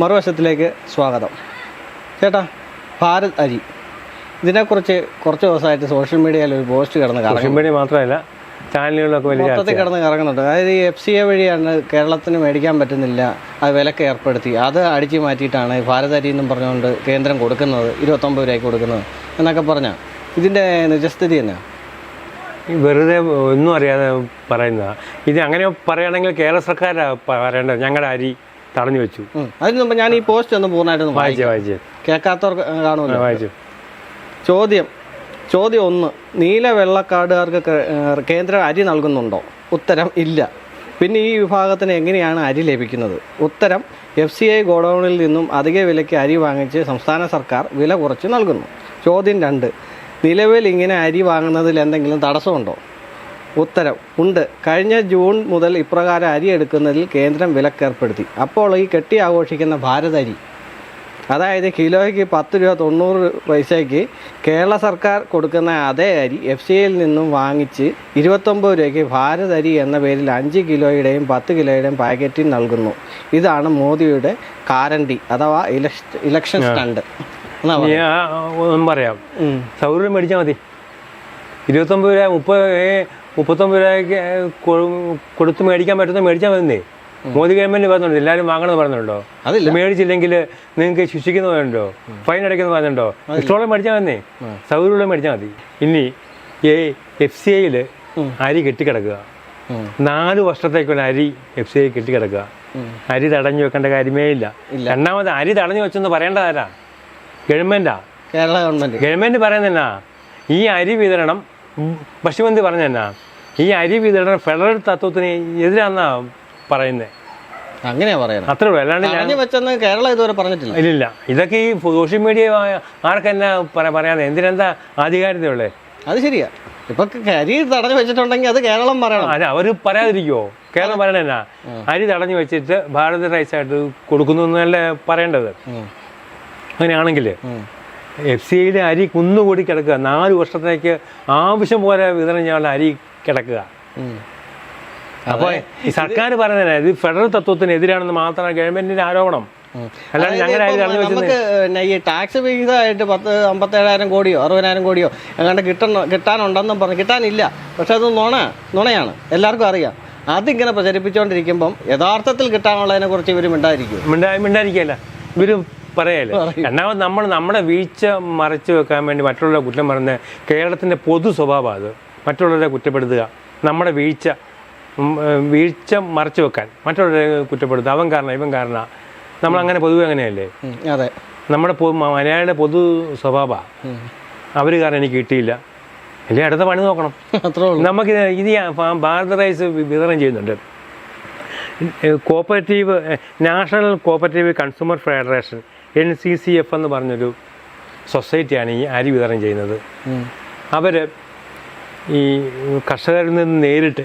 മറുവശത്തിലേക്ക് സ്വാഗതം. ചേട്ടാ ഭാരത് അരി. ഇതിനെക്കുറിച്ച് കുറച്ച് ദിവസമായിട്ട് സോഷ്യൽ മീഡിയയിൽ ഒരു പോസ്റ്റ് കിടന്ന് സോഷ്യൽ മീഡിയ മാത്രമല്ല ചാനലുകളൊക്കെ വലിയ മൊത്തത്തിൽ കിടന്ന് കറങ്ങുന്നുണ്ട്. അതായത് ഈ എഫ് സി എ വഴിയാണ് കേരളത്തിന് മേടിക്കാൻ പറ്റുന്നില്ല അത് വിലക്ക് ഏർപ്പെടുത്തി. അത് അടിച്ചു മാറ്റിയിട്ടാണ് ഭാരത് അരി എന്നും പറഞ്ഞുകൊണ്ട് കേന്ദ്രം കൊടുക്കുന്നത് ഇരുപത്തൊമ്പത് രൂപയ്ക്ക് കൊടുക്കുന്നത് എന്നൊക്കെ പറഞ്ഞാൽ ഇതിന്റെ നിജസ്ഥിതി എന്നാ? ഈ വെറുതെ ഒന്നും അറിയാതെ പറയുന്നതാണ് ഇത് അങ്ങനെ പറയുകയാണെങ്കിൽ കേരള സർക്കാർ പറയേണ്ടത് ഞങ്ങളുടെ അരി. തടഞ്ഞു വെച്ചു. അതിന് മുമ്പ് ഞാൻ ഈ പോസ്റ്റ് ഒന്ന് പൂർണമായിട്ടൊന്ന് വായിച്ചു വായിച്ചു. കേൾക്കാത്തവർക്ക് കാണുമല്ലോ. വായിച്ചു. ചോദ്യം. ചോദ്യം ഒന്ന്. നീല വെള്ളക്കാടുകാർക്ക് കേന്ദ്രം അരി നൽകുന്നുണ്ടോ? ഉത്തരം ഇല്ല. പിന്നെ ഈ വിഭാഗത്തിന് എങ്ങനെയാണ് അരി ലഭിക്കുന്നത്? ഉത്തരം എഫ് സി ഐ ഗോഡൌണിൽ നിന്നും അധിക വിലയ്ക്ക് അരി വാങ്ങിച്ച് സംസ്ഥാന സർക്കാർ വില കുറച്ച് നൽകുന്നു. ചോദ്യം രണ്ട്. നിലവിൽ ഇങ്ങനെ അരി വാങ്ങുന്നതിൽ എന്തെങ്കിലും തടസ്സമുണ്ടോ? ഉത്തരം. ഉണ്ട്. കഴിഞ്ഞ ജൂൺ മുതൽ ഇപ്രകാരം അരി എടുക്കുന്നതിൽ കേന്ദ്രം വിലക്കേർപ്പെടുത്തി. അപ്പോൾ ഈ കെട്ടി ആഘോഷിക്കുന്ന ഭാരത് അരി അതായത് കിലോയ്ക്ക് പത്ത് രൂപ തൊണ്ണൂറ് പൈസയ്ക്ക് കേരള സർക്കാർ കൊടുക്കുന്ന അതേ അരി എഫ് സി ഐയിൽ നിന്നും വാങ്ങിച്ച് ഇരുപത്തൊമ്പത് രൂപയ്ക്ക് ഭാരത് അരി എന്ന പേരിൽ അഞ്ച് കിലോയുടെയും പത്ത് കിലോയുടെയും പാക്കറ്റിൽ നൽകുന്നു. ഇതാണ് മോദിയുടെ കാരണ്ടി അഥവാ ഇലക്ഷൻ ഇലക്ഷൻ സ്റ്റണ്ട്. പറയാം. സൗകര്യം മേടിച്ചാൽ മതി. ഇരുപത്തൊമ്പത് രൂപ മുപ്പത് മുപ്പത്തൊമ്പത് രൂപയ്ക്ക് കൊടുത്ത് മേടിക്കാൻ പറ്റുന്ന മേടിച്ചാൽ മതി മോദി ഗവൺമെന്റ് പറഞ്ഞിട്ടുണ്ട് എല്ലാവരും വാങ്ങണമെന്ന് പറഞ്ഞിട്ടുണ്ടോ? അതില്ല. മേടിച്ചില്ലെങ്കിൽ നിങ്ങൾക്ക് ശിക്ഷിക്കുന്ന പറയുന്നുണ്ടോ ഫൈൻ അടയ്ക്കുന്ന പറഞ്ഞിട്ടുണ്ടോ ഇഷ്ടമുള്ള മേടിച്ചാൽ മതി സൗകര്യമുള്ള മേടിച്ചാൽ മതി. ഇനി ഈ എഫ് സി ഐയിൽ അരി കെട്ടിക്കിടക്കുക. നാല് വർഷത്തേക്കുള്ള അരി എഫ് സി ഐ കെട്ടിക്കിടക്കുക. അരി തടഞ്ഞു വെക്കേണ്ട കാര്യമേ ഇല്ല. രണ്ടാമത് അരി തടഞ്ഞു വെച്ചെന്ന് പറയേണ്ടതാരാ ഗവൺമെന്റാ. കേരള ഗവൺമെന്റ്. ഗവൺമെന്റ് പറയുന്നതെന്നാ? ഈ അരി വിതരണം ഭക്ഷ്യമന്ത്രി പറഞ്ഞെന്നാ ഈ അരി വിതരണം ഫെഡറൽ തത്വത്തിന് എതിരാന്നാ പറയുന്നത് അങ്ങനെയാ പറയുന്നത് അത്രേ ഉള്ളൂ. അല്ലാണ്ട് ഞാൻ വെച്ചെന്ന് കേരളം ഇതുവരെ പറഞ്ഞിട്ടില്ല. ഇല്ലില്ല. ഇതൊക്കെ ഈ സോഷ്യൽ മീഡിയ ആർക്കെന്നാ പറയാൻ പറയാതെ എന്തിനെന്താ ആധികാരികതയുള്ളേ അത് ശരിയാ. ഇപ്പൊ അരി തടഞ്ഞു വെച്ചിട്ടുണ്ടെങ്കിൽ അത് കേരളം പറയണം. അല്ല അവർ പറയാതിരിക്കുവോ? കേരളം പറയണെന്നാ അരി തടഞ്ഞു വെച്ചിട്ട് ഭാരത് റൈസ് ആയിട്ട് കൊടുക്കുന്നു എന്നല്ലേ പറയേണ്ടത്. അങ്ങനെയാണെങ്കിൽ. എഫ് സി ഐയിലെ അരി കുന്നുകൂടി കിടക്കുക. നാല് വർഷത്തേക്ക് ആവശ്യം പോലെ വിതരണം ചെയ്യാനുള്ള അരി കിടക്കുക. അപ്പോൾ ഈ സർക്കാർ പറയുന്നത് ഇത് ഫെഡറൽ തത്വത്തിന് എതിരാണെന്ന് മാത്രമാണ് ഗവൺമെന്റിന്റെ ആരോപണം. അല്ലാണ്ട് നമുക്ക് പിന്നെ ഈ ടാക്സ് വിഹിതമായിട്ട് പത്ത് അമ്പത്തേഴായിരം കോടിയോ അറുപതിനായിരം കോടിയോ എങ്ങാണ്ട് കിട്ടണ കിട്ടാനുണ്ടെന്നും പറഞ്ഞു കിട്ടാനില്ല. പക്ഷെ അത് നുണ നുണയാണ്. എല്ലാവർക്കും അറിയാം. അതിങ്ങനെ പ്രചരിപ്പിച്ചുകൊണ്ടിരിക്കുമ്പം യഥാർത്ഥത്തിൽ കിട്ടാനുള്ളതിനെ കുറിച്ച് ഇവർ മിണ്ടായിരിക്കും മിണ്ടാ മിണ്ടായിരിക്കല്ല ഇവർ പറയല്ലേ രണ്ടാമത് നമ്മൾ നമ്മുടെ വീഴ്ച മറച്ചു വെക്കാൻ വേണ്ടി മറ്റുള്ള കുറ്റം പറഞ്ഞ കേരളത്തിന്റെ പൊതു സ്വഭാവം അത്. മറ്റുള്ളവരെ കുറ്റപ്പെടുത്തുക. നമ്മുടെ വീഴ്ച വീഴ്ച മറച്ചു വെക്കാൻ മറ്റുള്ളവരെ കുറ്റപ്പെടുത്തുക. അവൻ കാരണം ഇവൻ കാരണം. നമ്മൾ അങ്ങനെ പൊതുവെ അങ്ങനെയല്ലേ? അതെ. നമ്മുടെ മലയാളിയുടെ പൊതു സ്വഭാവമാണ് ഉം. അവർ കാരണം എനിക്ക് കിട്ടിയില്ല. അല്ലെ അടുത്ത പണി നോക്കണം. നമുക്ക് ഇത് ഭാരത് റൈസ് വിതരണം ചെയ്യുന്നുണ്ട്. Cooperative national cooperative consumer federation N C C F എന്ന് പറഞ്ഞൊരു സൊസൈറ്റിയാണ് ഈ അരി വിതരണം ചെയ്യുന്നത്. അവർ ഈ കർഷകരിൽ നിന്ന് നേരിട്ട്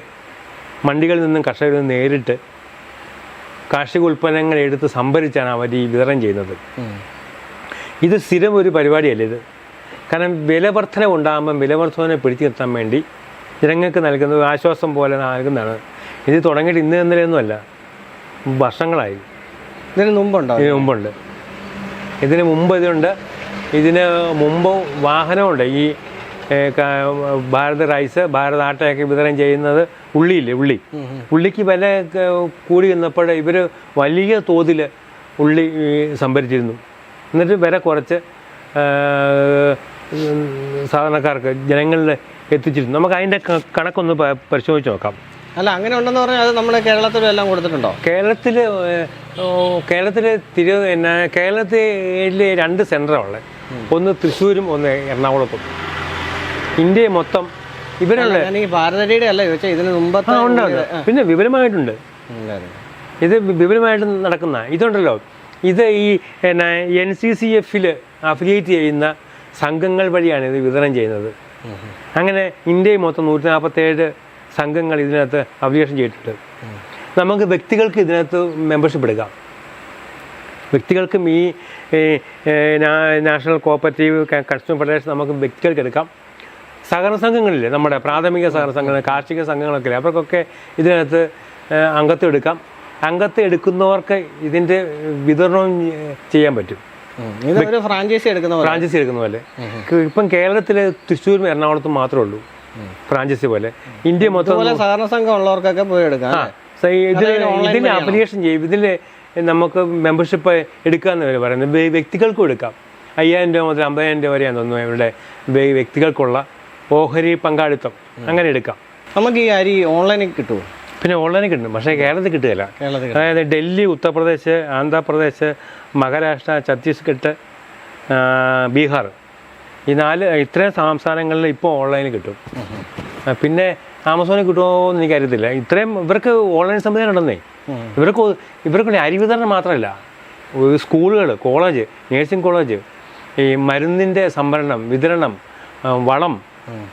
മണ്ടികളിൽ നിന്നും കർഷകരിൽ നിന്ന് നേരിട്ട് കാർഷിക ഉൽപ്പന്നങ്ങൾ എടുത്ത് സംഭരിച്ചാണ് അവർ ഈ വിതരണം ചെയ്യുന്നത്. ഇത് സ്ഥിരം ഒരു പരിപാടിയല്ല ഇത്? കാരണം വിലവർധന ഉണ്ടാകുമ്പം വിലവർധന പിടിച്ചു നിർത്താൻ വേണ്ടി ജനങ്ങൾക്ക് നൽകുന്നത് ഒരു ആശ്വാസം പോലെ നൽകുന്നതാണ്. ഇത് തുടങ്ങിയിട്ട് ഇന്ന് ഇന്നലെയൊന്നുമല്ല വർഷങ്ങളായി. ഇതിന് മുമ്പുണ്ടോ? ഇതിന് മുമ്പുണ്ട്. ഇതിന് മുമ്പ് ഇതുണ്ട്. ഇതിന് മുമ്പ് വാഹനമുണ്ട്. ഈ ഭാരത് റൈസ് ഭാരത് ആട്ടയൊക്കെ വിതരണം ചെയ്യുന്നത് ഉള്ളിയില്ലേ ഉള്ളി. ഉള്ളിക്ക് വില കൂടി വന്നപ്പോൾ ഇവർ വലിയ തോതിൽ ഉള്ളി സംഭരിച്ചിരുന്നു. എന്നിട്ട് വില കുറച്ച് സാധാരണക്കാർക്ക് ജനങ്ങളിൽ എത്തിച്ചിരുന്നു. നമുക്ക് അതിന്റെ കണക്കൊന്ന് പരിശോധിച്ച് നോക്കാം. അല്ല അങ്ങനെ ഉണ്ടെന്ന് പറഞ്ഞാൽ അത് നമ്മൾ കേരളത്തിലും എല്ലാം കൊടുത്തിട്ടുണ്ടോ? കേരളത്തിൽ കേരളത്തിൽ തിരു കേരളത്തിൽ രണ്ട് സെന്ററാണ് ഉള്ളത് ഒന്ന് തൃശ്ശൂരും ഒന്ന് എറണാകുളത്തും. ഇന്ത്യ മൊത്തം ഇവരുള്ള ഈ ഭാരതരിയുടെ അല്ല ചോദിച്ചാൽ ഇതിന് മുമ്പത്തെ ഉണ്ട് ഉണ്ട്. പിന്നെ വിപുലമായിട്ടുണ്ട്. ഇത് വിപുലമായിട്ട് നടക്കുന്ന ഇതുണ്ടല്ലോ. ഇത് ഈ എൻ സി സി എഫിൽ അഫിലിയേറ്റ് ചെയ്യുന്ന സംഘങ്ങൾ വഴിയാണ് ഇത് വിതരണം ചെയ്യുന്നത്. അങ്ങനെ ഇന്ത്യയിൽ മൊത്തം നൂറ്റി നാൽപ്പത്തേഴ് സംഘങ്ങൾ ഇതിനകത്ത് അഫിലിയേഷൻ ചെയ്തിട്ടുണ്ട്. നമുക്ക് വ്യക്തികൾക്ക് ഇതിനകത്ത് മെമ്പർഷിപ്പ് എടുക്കാം. വ്യക്തികൾക്കും ഈ നാഷണൽ കോപ്പറേറ്റീവ് കൺസ്യൂമർ ഫെഡറേഷൻ നമുക്ക് വ്യക്തികൾക്ക് എടുക്കാം. സഹകരണ സംഘങ്ങളില്ലേ നമ്മുടെ പ്രാഥമിക സഹകരണ സംഘങ്ങൾ കാർഷിക സംഘങ്ങളൊക്കെ അവർക്കൊക്കെ ഇതിനകത്ത് അംഗത്വം എടുക്കാം. അംഗത്വം എടുക്കുന്നവർക്ക് ഇതിന്റെ വിതരണവും ചെയ്യാൻ പറ്റും. ഫ്രാഞ്ചൈസി എടുക്കുന്ന പോലെ. ഫ്രാഞ്ചൈസി എടുക്കുന്ന പോലെ. ഇപ്പം കേരളത്തിൽ തൃശ്ശൂരും എറണാകുളത്തും മാത്രമേ ഉള്ളൂ. ഫ്രാഞ്ചൈസി പോലെ. ഇന്ത്യ മൊത്തം സഹകരണ സംഘം ഉള്ളവർക്കൊക്കെ പോയി എടുക്കാം ഇതിന്? അപ്ലിക്കേഷൻ ചെയ്യും. ഇതിൽ നമുക്ക് മെമ്പർഷിപ്പ് എടുക്കാമെന്ന് വരെ പറയുന്നത്. വ്യ- വ്യക്തികൾക്കും എടുക്കാം. അയ്യായിരം രൂപ മുതൽ അമ്പതിനായിരം രൂപ വരെയാണ് തോന്നുന്നു ഇവിടെ വ്യക്തികൾക്കുള്ള ഓഹരി പങ്കാളിത്തം. അങ്ങനെ എടുക്കാം. നമുക്ക് ഈ അരി ഓൺലൈനിൽ കിട്ടുമോ പിന്നെ ഓൺലൈനിൽ കിട്ടും. പക്ഷേ കേരളത്തിൽ കിട്ടുകയില്ല. അതായത് ഡൽഹി ഉത്തർപ്രദേശ് ആന്ധ്രാപ്രദേശ് മഹാരാഷ്ട്ര ഛത്തീസ്ഗഡ് ബീഹാർ. ഈ നാല് ഇത്രയും സംസ്ഥാനങ്ങളിൽ ഇപ്പോൾ ഓൺലൈനിൽ കിട്ടും. പിന്നെ ആമസോണിൽ കിട്ടുമോ എന്ന് എനിക്കറിയത്തില്ല ഇത്രയും ഇവർക്ക് ഓൺലൈൻ സംവിധാനം ഉണ്ടെന്നേ. ഇവർക്ക് ഇവർക്ക് അരി വിതരണം മാത്രമല്ല. സ്കൂളുകൾ കോളേജ് നേഴ്സിംഗ് കോളേജ് ഈ മരുന്നിന്റെ സംഭരണം വിതരണം വളം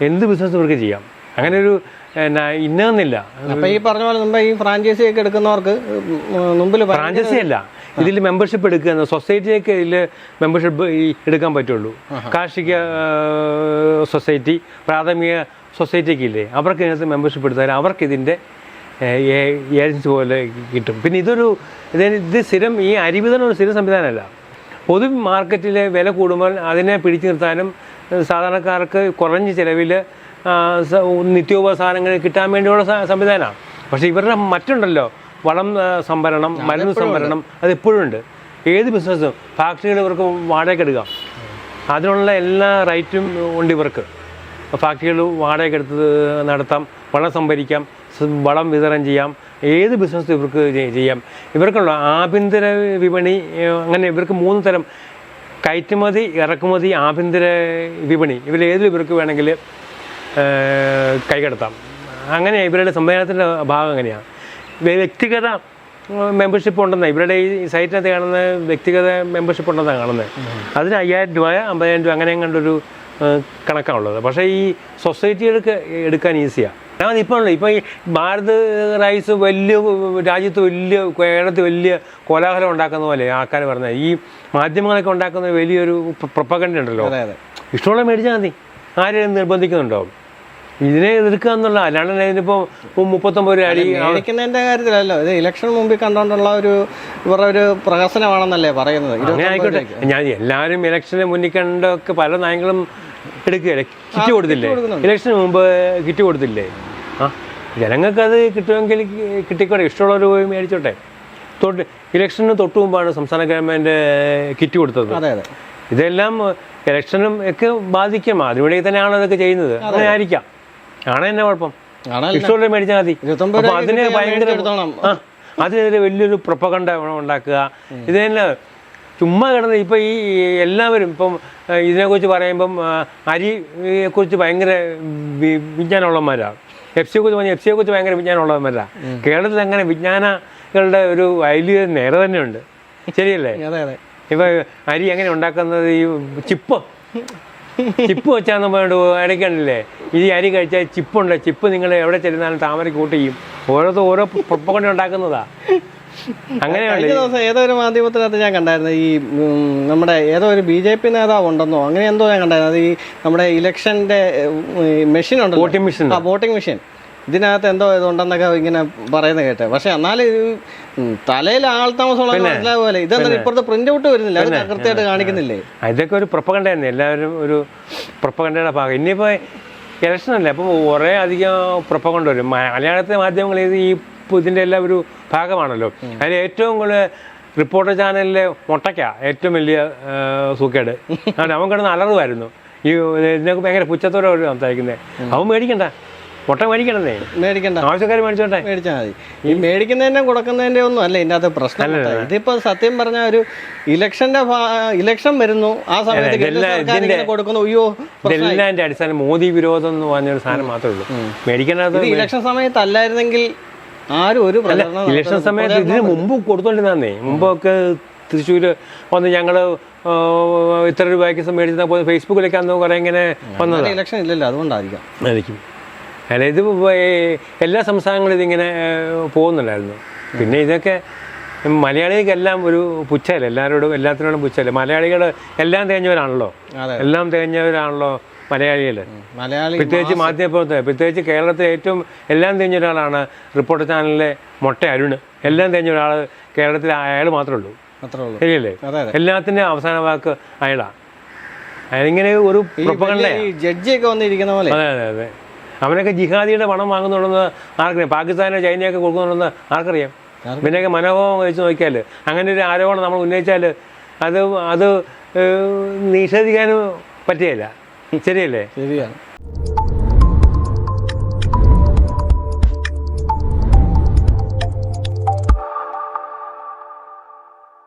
എന്ത് ബിസിനസ് ഇവർക്ക് ചെയ്യാം? അങ്ങനെ ഒരു ഇന്നില്ല ഇന്നതെന്നില്ല അപ്പൊ ഈ പറഞ്ഞ പോലെ മുമ്പ് ഈ ഫ്രാഞ്ചൈസി ഒക്കെ എടുക്കുന്നവർക്ക് മുമ്പിൽ ഫ്രാഞ്ചൈസി അല്ല ഇതിൽ മെമ്പർഷിപ്പ് എടുക്കുക സൊസൈറ്റിയൊക്കെ ഇതിൽ മെമ്പർഷിപ്പ് എടുക്കാൻ പറ്റുള്ളൂ. കാർഷിക സൊസൈറ്റി പ്രാഥമിക സൊസൈറ്റിയൊക്കെ ഇല്ലേ അവർക്ക് ഇതിനകത്ത് മെമ്പർഷിപ്പ് എടുത്താൽ അവർക്ക് ഇതിന്റെ ഏജൻസി പോലെ കിട്ടും. പിന്നെ ഇതൊരു ഇത് സ്ഥിരം ഈ അരി വിതരണം ഒരു സ്ഥിരം സംവിധാനമല്ല. പൊതു മാർക്കറ്റിലെ വില കൂടുമ്പോൾ അതിനെ പിടിച്ചു നിർത്താനും സാധാരണക്കാർക്ക് കുറഞ്ഞ ചിലവിൽ നിത്യോപസാധനങ്ങൾ കിട്ടാൻ വേണ്ടിയുള്ള സംവിധാനമാണ്. പക്ഷേ ഇവരുടെ മറ്റുണ്ടല്ലോ. വളം സംഭരണം മരുന്ന് സംഭരണം അത് എപ്പോഴും ഉണ്ട്. ഏത് ബിസിനസ്സും ഫാക്ടറികൾ ഇവർക്ക് വാടകയ്ക്ക് എടുക്കാം. അതിനുള്ള എല്ലാ റൈറ്റും ഉണ്ട് ഇവർക്ക്. ഫാക്ടറികൾ വാടകയ്ക്ക് എടുത്ത് നടത്താം വളം സംഭരിക്കാം വളം വിതരണം ചെയ്യാം ഏത് ബിസിനസ് ഇവർക്ക് ചെയ്യാം. ഇവർക്കുള്ള ആഭ്യന്തര വിപണി അങ്ങനെ ഇവർക്ക് മൂന്ന് തരം കയറ്റുമതി ഇറക്കുമതി ആഭ്യന്തര വിപണി ഇവർ ഏതിൽ ഇവർക്ക് വേണമെങ്കിൽ കൈകടത്താം അങ്ങനെ ഇവരുടെ സംവിധാനത്തിന്റെ ഭാഗം അങ്ങനെയാണ് വ്യക്തിഗത മെമ്പർഷിപ്പ് ഉണ്ടെന്ന്. ഇവരുടെ ഈ സൈറ്റിനകത്ത് കാണുന്ന വ്യക്തിഗത മെമ്പർഷിപ്പ് ഉണ്ടെന്നാണ് കാണുന്നത് അതിന് അയ്യായിരം രൂപ അമ്പതിനായിരം രൂപ അങ്ങനെ കണ്ടൊരു കണക്കാണുള്ളത്. പക്ഷേ ഈ സൊസൈറ്റികൾക്ക് എടുക്കാൻ ഈസിയാണ് ഞാൻ ഇപ്പോൾ ഇപ്പോൾ ഈ ഭാരത് റൈസ് വലിയ രാജ്യത്ത് വലിയ കേരളത്തിൽ വലിയ കോലാഹലം ഉണ്ടാക്കുന്ന പോലെ ആൾക്കാർ പറഞ്ഞ ഈ മാധ്യമങ്ങളൊക്കെ ഉണ്ടാക്കുന്ന വലിയൊരു പ്രൊപ്പഗണ്ട ഉണ്ടല്ലോ. ഇഷ്ടമുള്ള മേടിച്ചാൽ മതി. ആരെയും നിർബന്ധിക്കുന്നുണ്ടോ ഇതിനെ എതിർക്കുക എന്നുള്ള അല്ലാണ്ട് ഇതിനിപ്പോൾ മുപ്പത്തൊമ്പത് രൂപ അടി മേടിക്കുന്നതിന്റെ കാര്യത്തിലല്ലോ. ഇത് ഇലക്ഷൻ മുമ്പിൽ കണ്ടുകൊണ്ടുള്ള ഒരു ഇവരുടെ ഒരു പ്രഹസനമാണെന്നല്ലേ പറയുന്നത്? അങ്ങനെ ആയിക്കോട്ടെ. ഞാൻ എല്ലാവരും ഇലക്ഷനെ മുന്നിൽ കണ്ടൊക്കെ പല നയങ്ങളും എടുക്കുകയല്ലേ? കിറ്റ് കൊടുത്തില്ലേ. ഇലക്ഷന് മുമ്പ് കിറ്റ് കൊടുത്തില്ലേ? ആ ജനങ്ങൾക്കത് കിട്ടുമെങ്കിൽ കിട്ടിക്കോട്ടെ ഇഷ്ടമുള്ളവർ പോയി മേടിച്ചോട്ടെ. തൊട്ട് ഇലക്ഷന് തൊട്ട് മുമ്പാണ് സംസ്ഥാന ഗവൺമെന്റ് കിറ്റ് കൊടുത്തത്. അതെ അതെ. ഇതെല്ലാം ഇലക്ഷനും ഒക്കെ ബാധിക്കും. അതിനുവേണ്ടി തന്നെയാണ് അതൊക്കെ ചെയ്യുന്നത്? അങ്ങനെ ആയിരിക്കാം. ആണ് തന്നെ കുഴപ്പം? ഇഷ്ടമുള്ളവർ ഇഷ്ടമുള്ള മേടിച്ചാൽ മതി. അതിന് ഭയങ്കര അതിനെതിരെ വലിയൊരു പ്രൊപ്പകണ്ട ഉണ്ടാക്കുക. ഇത് തന്നെ ചുമ്മാ കിടന്ന് ഇപ്പൊ ഈ എല്ലാവരും ഇപ്പം ഇതിനെക്കുറിച്ച് പറയുമ്പം ആ, അരിയെ കുറിച്ച് ഭയങ്കര വിജ്ഞാനമുള്ളവന്മാരാണ് എഫ് സിയെ കുറിച്ച് പറഞ്ഞാൽ എഫ് സിയെ കുറിച്ച് ഭയങ്കര വിജ്ഞാനമുള്ളവന്മാരാണ് കേരളത്തിൽ അങ്ങനെ വിജ്ഞാനങ്ങളുടെ ഒരു വലിയ നേരെ തന്നെയുണ്ട്. ശരിയല്ലേ? ഇപ്പൊ അരി എങ്ങനെ ഉണ്ടാക്കുന്നത്? ഈ ചിപ്പ്. ചിപ്പ് വെച്ചാന്ന് പറഞ്ഞിട്ട് അടയ്ക്കണ്ടല്ലേ ഈ അരി കഴിച്ചാൽ ചിപ്പുണ്ട്. ചിപ്പ് നിങ്ങൾ എവിടെ ചെല്ലുന്നാലും താമര കൂട്ടിയും ഓരോരുത്തർ ഓരോ പ്രൊപ്പ ഉണ്ടാക്കുന്നതാ. അങ്ങനെയുണ്ട് കഴിഞ്ഞ ദിവസം ഏതോ ഒരു മാധ്യമത്തിനകത്ത് ഞാൻ കണ്ടായിരുന്നു. ഈ നമ്മുടെ ഏതോ ഒരു ബി ജെ പി നേതാവ് ഉണ്ടെന്നോ അങ്ങനെ എന്തോ ഞാൻ കണ്ടായിരുന്നു. അത് ഈ നമ്മുടെ ഇലക്ഷന്റെ മെഷീൻ ഉണ്ട് വോട്ടിംഗ് മെഷീൻ ആ വോട്ടിംഗ് മെഷീൻ. ഇതിനകത്ത് എന്തോ ഇതുണ്ടെന്നൊക്കെ ഇങ്ങനെ പറയുന്നത് കേട്ടെ. പക്ഷെ എന്നാലും തലയിൽ ആൾ താമസമുള്ള മനസ്സിലാവുമല്ലേ ഇതൊന്നും ഇപ്പുറത്തെ പ്രിന്റ് ഔട്ട് വരുന്നില്ല. അത് കൃത്യമായിട്ട് കാണിക്കുന്നില്ലേ? ഇതൊക്കെ ഒരു പ്രൊപ്പകണ്ട തന്നെ. എല്ലാവരും ഒരു പ്രൊപ്പകണ്ടയുടെ ഭാഗം. ഇനിയിപ്പോൾ ഇലക്ഷൻ അല്ലേ? അപ്പൊ കുറേ അധികം പ്രൊപ്പകണ്ട വരും. മലയാളത്തിലെ മാധ്യമങ്ങൾ ഇത് ഈ ഇപ്പൊ ഇതിന്റെ എല്ലാം ഒരു ഭാഗമാണല്ലോ. അതിൽ ഏറ്റവും കൂടുതൽ റിപ്പോർട്ടർ ചാനലിലെ മുട്ടയ്ക്ക ഏറ്റവും വലിയ സൂക്കേട്. അവൻ കിടന്ന് അലറുമായിരുന്നു. ഈ ഇതിനൊക്കെ ഭയങ്കര പുച്ഛത്തോടെ സംസാരിക്കുന്നത് അവൻ മേടിക്കണ്ട. മുട്ട മേടിക്കണ്ടേ? മേടിക്കണ്ട. ആവശ്യക്കാർ മേടിച്ചോട്ടെ? മേടിച്ചാൽ മതി. ഈ മേടിക്കുന്നതിന്റെ കൊടുക്കുന്നതിന്റെ ഒന്നും അല്ല ഇതിന്റെ അകത്ത് പ്രശ്നം ഇതിപ്പോ സത്യം പറഞ്ഞ ഒരു ഇലക്ഷന്റെ ഇലക്ഷൻ വരുന്നു. ആ സമയത്ത് കൊടുക്കുന്നു. അയ്യോ ഇതെല്ലാം അടിസ്ഥാനം മോദി വിരോധം എന്ന് പറഞ്ഞൊരു സാധനം മാത്രമേ ഉള്ളൂ. മേടിക്കേണ്ടത് ഇലക്ഷൻ സമയത്ത് അല്ലായിരുന്നെങ്കിൽ ആരും ഒരു ഇലക്ഷൻ സമയത്ത് ഇതിന് മുമ്പ് കൊടുത്തോണ്ടിരുന്നേ മുമ്പൊക്കെ തൃശ്ശൂര് വന്ന് ഞങ്ങൾ ഇത്ര രൂപയ്ക്ക് മേടിച്ചാൽ പോയി ഫേസ്ബുക്കിലൊക്കെ അന്ന് കുറെ ഇങ്ങനെ വന്നത്. ഇലക്ഷൻ ഇല്ലല്ലോ അതുകൊണ്ടായിരിക്കാം. ആയിരിക്കും. അല്ല ഇത് എല്ലാ സംസ്ഥാനങ്ങളും ഇതിങ്ങനെ പോകുന്നുണ്ടായിരുന്നു. പിന്നെ ഇതൊക്കെ മലയാളികൾക്കെല്ലാം ഒരു പുച്ഛല്ലേ എല്ലാവരോടും എല്ലാത്തിനോടും പുച്ഛല്ലേ മലയാളികൾ എല്ലാം തികഞ്ഞവരാണല്ലോ. എല്ലാം തേഞ്ഞവരാണല്ലോ മലയാളികൾ മലയാളി പ്രത്യേകിച്ച് മാധ്യമപ്രവർത്തകർ പ്രത്യേകിച്ച് കേരളത്തിലെ ഏറ്റവും എല്ലാം തെഞ്ഞ ഒരാളാണ് റിപ്പോർട്ടർ ചാനലിലെ മൊട്ട അരുണ്. എല്ലാം തെഞ്ഞ ഒരാൾ കേരളത്തിലെ അയാൾ മാത്രമേ ഉള്ളൂ. ശരിയല്ലേ? എല്ലാത്തിന്റെ അവസാന വാക്ക് അയാളാണ് അയാളിങ്ങനെ ഒരു ജഡ്ജിയൊക്കെ വന്നിരിക്കുന്ന പോലെ. അതെ അതെ അതെ. അവനൊക്കെ ജിഹാദിയുടെ പണം വാങ്ങുന്നുണ്ടെന്ന് ആർക്കറിയാം? പാകിസ്ഥാനോ ചൈനയൊക്കെ കൊടുക്കുന്നുണ്ടെന്ന് ആർക്കറിയാം? പിന്നെയൊക്കെ മനോഭാവം വെച്ച് നോക്കിയാൽ അങ്ങനെ ഒരു ആരോപണം നമ്മൾ ഉന്നയിച്ചാൽ അത് അത് നിഷേധിക്കാനും പറ്റുകയില്ല. ശരിയല്ലേ? ശരിയാണ്.